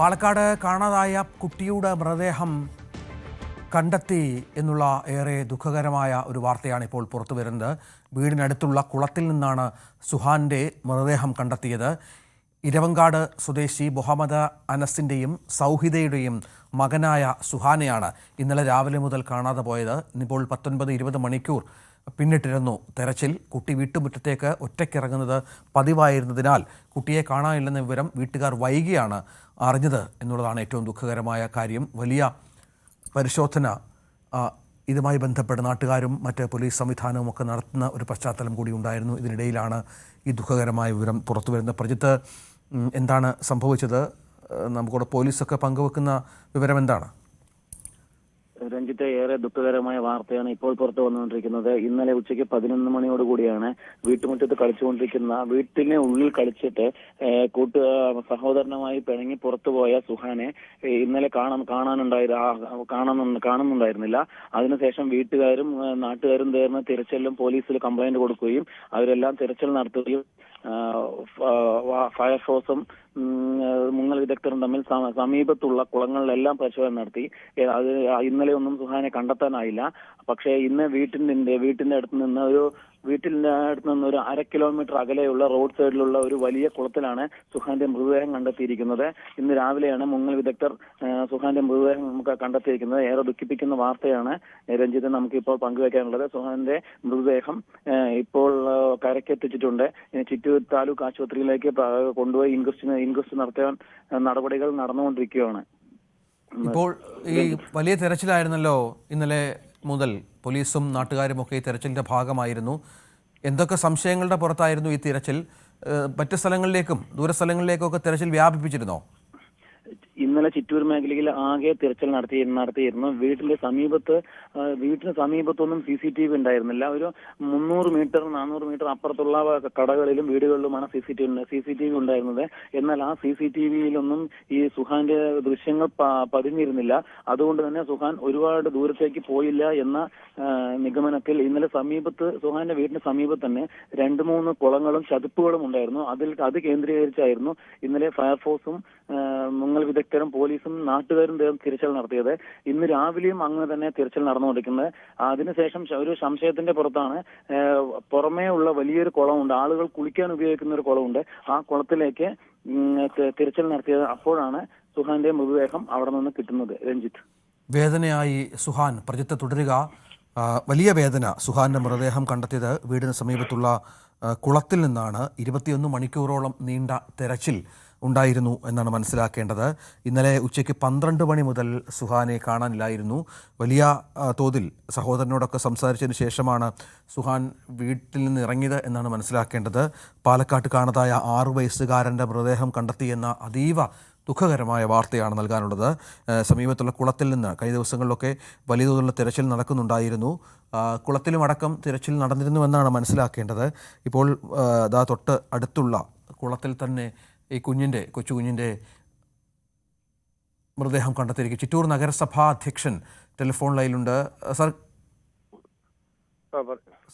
പാലക്കാട് കാണാതായ കുട്ടിയുടെ മൃതദേഹം കണ്ടെത്തി എന്നുള്ള ഏറെ ദുഃഖകരമായ ഒരു വാർത്തയാണ് ഇപ്പോൾ പുറത്തു വരുന്നത്. വീടിനടുത്തുള്ള കുളത്തിൽ നിന്നാണ് സുഹാന്റെ മൃതദേഹം കണ്ടെത്തിയത്. ഇരവങ്കാട് സ്വദേശി മുഹമ്മദ് അനസിന്റെയും സൗഹിദയുടെയും മകനായ സുഹാനെയാണ് ഇന്നലെ രാവിലെ മുതൽ കാണാതെ പോയത്. ഇന്നിപ്പോൾ പത്തൊൻപത് ഇരുപത് മണിക്കൂർ പിന്നിട്ടിരുന്നു. തെരച്ചിൽ കുട്ടി വീട്ടുമുറ്റത്തേക്ക് ഒറ്റയ്ക്കിറങ്ങുന്നത് പതിവായിരുന്നതിനാൽ കുട്ടിയെ കാണാനില്ലെന്ന വിവരം വീട്ടുകാർ വൈകിയാണ് അറിഞ്ഞത് എന്നുള്ളതാണ് ഏറ്റവും ദുഃഖകരമായ കാര്യം. വലിയ പരിശോധന ഇതുമായി ബന്ധപ്പെട്ട് നാട്ടുകാരും മറ്റ് പോലീസ് സംവിധാനവും ഒക്കെ നടത്തുന്ന ഒരു പശ്ചാത്തലം കൂടി ഉണ്ടായിരുന്നു. ഇതിനിടയിലാണ് ഈ ദുഃഖകരമായ വിവരം പുറത്തു വരുന്നത്. പ്രജിത്ത് എന്താണ് സംഭവിച്ചത്? നമുക്കിവിടെ പോലീസൊക്കെ പങ്കുവെക്കുന്ന വിവരം എന്താണ്? രഞ്ജിത്തെ ഏറെ ദുഃഖകരമായ വാർത്തയാണ് ഇപ്പോൾ പുറത്തു വന്നുകൊണ്ടിരിക്കുന്നത്. ഇന്നലെ ഉച്ചയ്ക്ക് പതിനൊന്ന് മണിയോട് കൂടിയാണ് വീട്ടുമുറ്റത്ത് കളിച്ചുകൊണ്ടിരിക്കുന്ന വീട്ടിനെ ഉള്ളിൽ കളിച്ചിട്ട് കൂട്ടു സഹോദരനുമായി പിണങ്ങി പുറത്തുപോയ സുഹാനെ ഇന്നലെ കാണാൻ കാണാനുണ്ടായി കാണുന്നു കാണുന്നുണ്ടായിരുന്നില്ല. അതിനുശേഷം വീട്ടുകാരും നാട്ടുകാരും ചേർന്ന് തിരച്ചിലും പോലീസിൽ കംപ്ലൈന്റ് കൊടുക്കുകയും അവരെല്ലാം തിരച്ചിൽ നടത്തുകയും ഫയർഫോഴ്സും മുങ്ങൽ വിദഗ്ധരും തമ്മിൽ സമീപത്തുള്ള കുളങ്ങളിലെല്ലാം പരിശോധന നടത്തി. ഇന്നലെ ഒന്നും സുഹാനെ കണ്ടെത്താനായില്ല. പക്ഷേ ഇന്ന് വീട്ടിന്റെ വീട്ടിന്റെ അടുത്ത് നിന്ന് ഒരു വീട്ടിന്റെ അടുത്ത് നിന്ന് ഒരു അര കിലോമീറ്റർ അകലെയുള്ള റോഡ് സൈഡിലുള്ള ഒരു വലിയ കുളത്തിലാണ് സുഹാന്റെ മൃതദേഹം കണ്ടെത്തിയിരിക്കുന്നത്. ഇന്ന് രാവിലെയാണ് മുങ്ങൽ വിദഗ്ധർ സുഹാന്റെ മൃതദേഹം നമുക്ക് കണ്ടെത്തിയിരിക്കുന്നത്. ഏറെ ദുഃഖിപ്പിക്കുന്ന വാർത്തയാണ് രഞ്ജിത്ത് നമുക്കിപ്പോൾ പങ്കുവയ്ക്കാനുള്ളത് സുഹാന്റെ മൃതദേഹം ഇപ്പോൾ കരക്കെത്തിച്ചിട്ടുണ്ട് ചിറ്റൂർ താലൂക്ക് ആശുപത്രിയിലേക്ക് കൊണ്ടുപോയി ഇൻക്വസ്റ്റ് ഇൻക്വസ്റ്റ് നടത്താൻ നടപടികൾ നടന്നുകൊണ്ടിരിക്കുകയാണ്. ഇപ്പോൾ ഈ വലിയ തെരച്ചിലായിരുന്നല്ലോ ഇന്നലെ മുതൽ പോലീസും നാട്ടുകാരും ഒക്കെ ഈ തെരച്ചിലിന്റെ ഭാഗമായിരുന്നു. എന്തൊക്കെ സംശയങ്ങളുടെ പുറത്തായിരുന്നു ഈ തിരച്ചിൽ? മറ്റ് സ്ഥലങ്ങളിലേക്കും ദൂരസ്ഥലങ്ങളിലേക്കും ഒക്കെ തെരച്ചിൽ വ്യാപിപ്പിച്ചിരുന്നോ? ഇന്നലെ ചിറ്റൂർ മേഖലയിൽ ആകെ തിരച്ചിൽ നടത്തി നടത്തിയിരുന്നു. വീട്ടിന്റെ സമീപത്ത് വീട്ടിന് സമീപത്തൊന്നും സി സി ടി വി ഉണ്ടായിരുന്നില്ല. ഒരു മുന്നൂറ് മീറ്റർ നാനൂറ് മീറ്റർ അപ്പുറത്തുള്ള കടകളിലും വീടുകളിലുമാണ് C C T V C C T V ഉണ്ടായിരുന്നത്. എന്നാൽ ആ സി സി ടി വിയിലൊന്നും ഈ സുഹാന്റെ ദൃശ്യങ്ങൾ പതിഞ്ഞിരുന്നില്ല. അതുകൊണ്ട് തന്നെ സുഹാൻ ഒരുപാട് ദൂരത്തേക്ക് പോയില്ല എന്ന നിഗമനത്തിൽ ഇന്നലെ സമീപത്ത് സുഹാന്റെ വീടിന് സമീപത്ത് തന്നെ രണ്ട് മൂന്ന് കുളങ്ങളും ചതുപ്പുകളും ഉണ്ടായിരുന്നു. അതിൽ അത് കേന്ദ്രീകരിച്ചായിരുന്നു. ഇന്നലെ ഫയർഫോഴ്സും മുങ്ങൽ വിദഗ്ധരും പോലീസും നാട്ടുകാരും തിരച്ചിൽ നടത്തിയത്. ഇന്ന് രാവിലെയും അങ്ങനെ തന്നെ തിരച്ചിൽ നടന്നുകൊണ്ടിരിക്കുന്നത്. അതിനുശേഷം ഒരു സംശയത്തിന്റെ പുറത്താണ്. പുറമേ ഉള്ള വലിയൊരു കുളമുണ്ട്. ആളുകൾ കുളിക്കാൻ ഉപയോഗിക്കുന്ന ഒരു കുളമുണ്ട്. ആ കുളത്തിലേക്ക് തിരച്ചിൽ നടത്തിയത് അപ്പോഴാണ് സുഹാന്റെ മൃതദേഹം അവിടെ നിന്ന് കിട്ടുന്നത്. രഞ്ജിത്ത്. വേദനയായി സുഹാൻ പ്രജിത്ത് തുടരുക. വലിയ വേദന സുഹാന്റെ മൃതദേഹം കണ്ടെത്തിയത് വീടിന് സമീപത്തുള്ള കുളത്തിൽ നിന്നാണ്. ഇരുപത്തിയൊന്ന് മണിക്കൂറോളം നീണ്ട തെരച്ചിൽ ഉണ്ടായിരുന്നു എന്നാണ് മനസ്സിലാക്കേണ്ടത്. ഇന്നലെ ഉച്ചയ്ക്ക് പന്ത്രണ്ട് മണി മുതൽ സുഹാനെ കാണാനില്ലായിരുന്നു. വലിയ തോതിൽ സഹോദരനോടൊക്കെ സംസാരിച്ചതിന് ശേഷമാണ് സുഹാൻ വീട്ടിൽ നിന്ന് ഇറങ്ങിയത് എന്നാണ് മനസ്സിലാക്കേണ്ടത്. പാലക്കാട്ട് കാണാതായ ആറു വയസ്സുകാരന്റെ മൃതദേഹം കണ്ടെത്തിയെന്ന അതീവ ദുഃഖകരമായ വാർത്തയാണ് നൽകാനുള്ളത്. സമീപത്തുള്ള കുളത്തിൽ നിന്ന് കഴിഞ്ഞ ദിവസങ്ങളിലൊക്കെ വലിയ തോതിലുള്ള തിരച്ചിൽ നടക്കുന്നുണ്ടായിരുന്നു. ആ, കുളത്തിലും അടക്കം തിരച്ചിൽ നടന്നിരുന്നുവെന്നാണ് മനസ്സിലാക്കേണ്ടത്. ഇപ്പോൾ ദാ തൊട്ട് അടുത്തുള്ള കുളത്തിൽ തന്നെ ഈ കുഞ്ഞിന്റെ കൊച്ചു കുഞ്ഞിന്റെ മൃതദേഹം കണ്ടെത്തിയിരിക്കും. ചിറ്റൂർ നഗരസഭാ അധ്യക്ഷൻ ടെലിഫോൺ ലൈനിലുണ്ട്. സർ?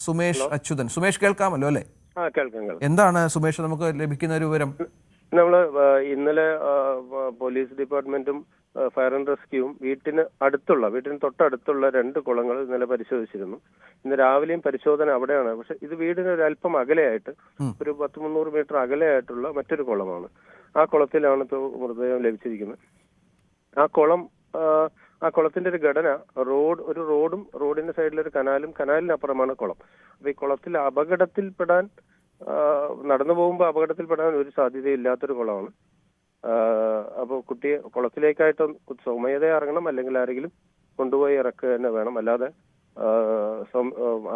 സുമേഷ് അച്യുതൻ. സുമേഷ് കേൾക്കാമല്ലോ അല്ലേ? എന്താണ് സുമേഷ് നമുക്ക് ലഭിക്കുന്ന ഒരു വിവരം? നമ്മൾ ആ, ഇന്നലെ പോലീസ് ഡിപ്പാർട്ട്മെന്റും ഫയർ ആൻഡ് റെസ്ക്യൂവും വീട്ടിന് അടുത്തുള്ള വീട്ടിന് തൊട്ടടുത്തുള്ള രണ്ട് കുളങ്ങൾ ഇന്നലെ പരിശോധിച്ചിരുന്നു. ഇന്ന് രാവിലെയും പരിശോധന അവിടെയാണ്. പക്ഷെ ഇത് വീടിന് ഒരു അല്പം അകലെയായിട്ട് ഒരു പത്ത് മുന്നൂറ് മീറ്റർ അകലെയായിട്ടുള്ള മറ്റൊരു കുളമാണ്. ആ കുളത്തിലാണ് ഇപ്പോൾ മൃതദേഹം ലഭിച്ചിരിക്കുന്നത്. ആ കുളം ആ, കുളത്തിന്റെ ഒരു ഘടന റോഡ് ഒരു റോഡും റോഡിന്റെ സൈഡിലൊരു ഒരു കനാലും കനാലിനപ്പുറമാണ് കുളം. അപ്പൊ ഈ കുളത്തിൽ അപകടത്തിൽപ്പെടാൻ നടന്നു പോകുമ്പോൾ അപകടത്തിൽപ്പെടാൻ ഒരു സാധ്യതയില്ലാത്തൊരു കുളമാണ്. അപ്പോൾ കുട്ടിയെ കുളത്തിലേക്കായിട്ട് സ്വമേത ഇറങ്ങണം. അല്ലെങ്കിൽ ആരെങ്കിലും കൊണ്ടുപോയി ഇറക്കുക തന്നെ വേണം. അല്ലാതെ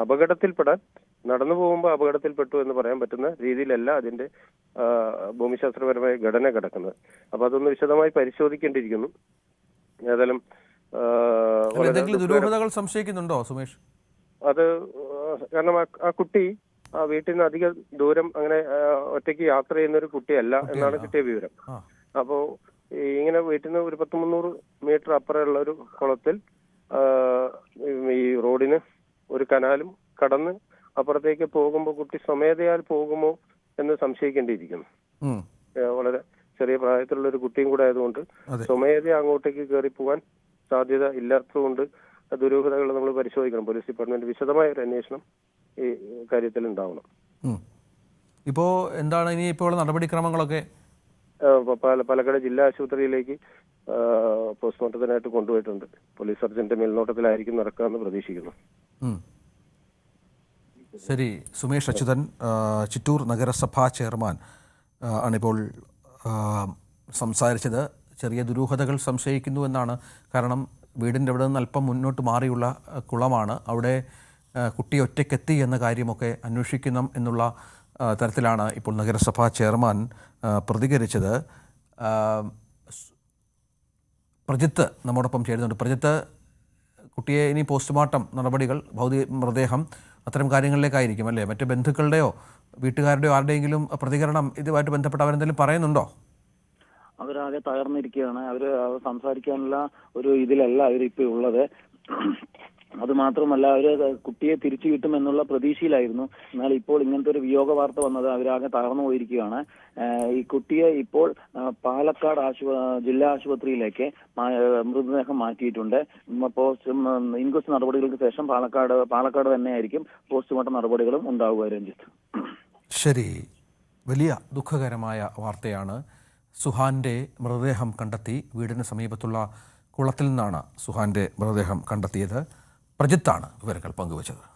അപകടത്തിൽപ്പെടാൻ നടന്നു പോകുമ്പോൾ അപകടത്തിൽപ്പെട്ടു എന്ന് പറയാൻ പറ്റുന്ന രീതിയിലല്ല അതിന്റെ ഭൂമിശാസ്ത്രപരമായ ഘടന കിടക്കുന്നത്. അപ്പൊ അതൊന്ന് വിശദമായി പരിശോധിക്കേണ്ടിയിരിക്കുന്നു. ഏതായാലും ദുരൂഹതകൾ സംശയിക്കുന്നുണ്ടോ സുമേഷ്? അത് കാരണം ആ- കുട്ടി വീട്ടിൽ നിന്ന് അധിക ദൂരം അങ്ങനെ ഒറ്റയ്ക്ക് യാത്ര ചെയ്യുന്ന ഒരു കുട്ടിയല്ല. എന്നാണ് കിട്ടിയ വിവരം. അപ്പോ ഇങ്ങനെ വീട്ടിൽ നിന്ന് ഒരു പത്ത് മുന്നൂറ് മീറ്റർ അപ്പുറമുള്ള ഒരു കുളത്തിൽ ഈ റോഡിന് ഒരു കനാലും കടന്ന് അപ്പുറത്തേക്ക് പോകുമ്പോൾ കുട്ടി സ്വമേധയാൽ പോകുമോ എന്ന് സംശയിക്കേണ്ടിയിരിക്കുന്നു. വളരെ ചെറിയ പ്രായത്തിലുള്ള ഒരു കുട്ടിയും കൂടെ ആയതുകൊണ്ട്. സ്വമേധയാ അങ്ങോട്ടേക്ക് കയറി പോകാൻ സാധ്യത ഇല്ലാത്തതുകൊണ്ട് ദുരൂഹതകൾ നമ്മൾ പരിശോധിക്കണം. പോലീസ് ഡിപ്പാർട്ട്മെന്റ് വിശദമായ ഒരു അന്വേഷണം ഈ കാര്യത്തിൽ ഉണ്ടാവണം ഇപ്പോ എന്താണ് ഇനി ഇപ്പോൾ നടപടിക്രമങ്ങളൊക്കെ? പാലക്കാട് ജില്ലാ ആശുപത്രിയിലേക്ക് പോസ്റ്റ്മോർട്ടത്തിനായിട്ട് കൊണ്ടുപോയിട്ടുണ്ട്. പോലീസ് സർജന്റെ മേൽനോട്ടത്തിലായിരിക്കും നടക്കാമെന്ന് പ്രതീക്ഷിക്കുന്നു. ശരി സുമേഷ് അച്യുതൻ ചിറ്റൂർ നഗരസഭാ ചെയർമാൻ ആണിപ്പോൾ സംസാരിച്ചത്. ചെറിയ ദുരൂഹതകൾ സംശയിക്കുന്നു എന്നാണ്. കാരണം വീടിന്റെ അവിടെ നിന്ന് അല്പം മുന്നോട്ട് മാറിയുള്ള കുളമാണ്. അവിടെ കുട്ടി ഒറ്റയ്ക്കെത്തി എന്ന കാര്യമൊക്കെ അന്വേഷിക്കണം എന്നുള്ള തരത്തിലാണ് ഇപ്പോൾ നഗരസഭാ ചെയർമാൻ പ്രതികരിച്ചത്. പ്രജിത്ത് നമ്മോടൊപ്പം ചേരുന്നുണ്ട്. പ്രജിത്ത് കുട്ടിയെ ഇനി പോസ്റ്റ്മോർട്ടം നടപടികൾ ഭൗതിക മൃതദേഹം അത്തരം കാര്യങ്ങളിലേക്കായിരിക്കും അല്ലേ? മറ്റ് ബന്ധുക്കളുടെയോ വീട്ടുകാരുടെയോ ആരുടെയെങ്കിലും പ്രതികരണം ഇതുമായിട്ട് ബന്ധപ്പെട്ട് അവരെന്തെങ്കിലും പറയുന്നുണ്ടോ? അവരാകെ തകർന്നിരിക്കുകയാണ്. അവർ സംസാരിക്കാനുള്ള ഒരു ഇതിലല്ല അവരിപ്പോൾ ഉള്ളത്. അത് മാത്രമല്ല അവർ കുട്ടിയെ തിരിച്ചു കിട്ടും എന്നുള്ള പ്രതീക്ഷയിലായിരുന്നു. എന്നാൽ ഇപ്പോൾ ഇങ്ങനത്തെ ഒരു വിയോഗ വാർത്ത വന്നത് അവരാകെ തകർന്നു പോയിരിക്കുകയാണ്. ഈ കുട്ടിയെ ഇപ്പോൾ പാലക്കാട് ആശുപ ജില്ലാ ആശുപത്രിയിലേക്ക് മൃതദേഹം മാറ്റിയിട്ടുണ്ട്. പോസ്റ്റ് ഇൻക്വസ്റ്റ് നടപടികൾക്ക് ശേഷം പാലക്കാട് പാലക്കാട് തന്നെ തന്നെയായിരിക്കും പോസ്റ്റ്മോർട്ടം നടപടികളും ഉണ്ടാവുക രഞ്ജിത്ത്. ശരി. വലിയ ദുഃഖകരമായ വാർത്തയാണ്. സുഹാന്റെ മൃതദേഹം കണ്ടെത്തി വീടിന് സമീപത്തുള്ള കുളത്തിൽ നിന്നാണ് സുഹാന്റെ മൃതദേഹം കണ്ടെത്തിയത്. പ്രജിത്താണ് വിവരങ്ങൾ പങ്കുവച്ചത്.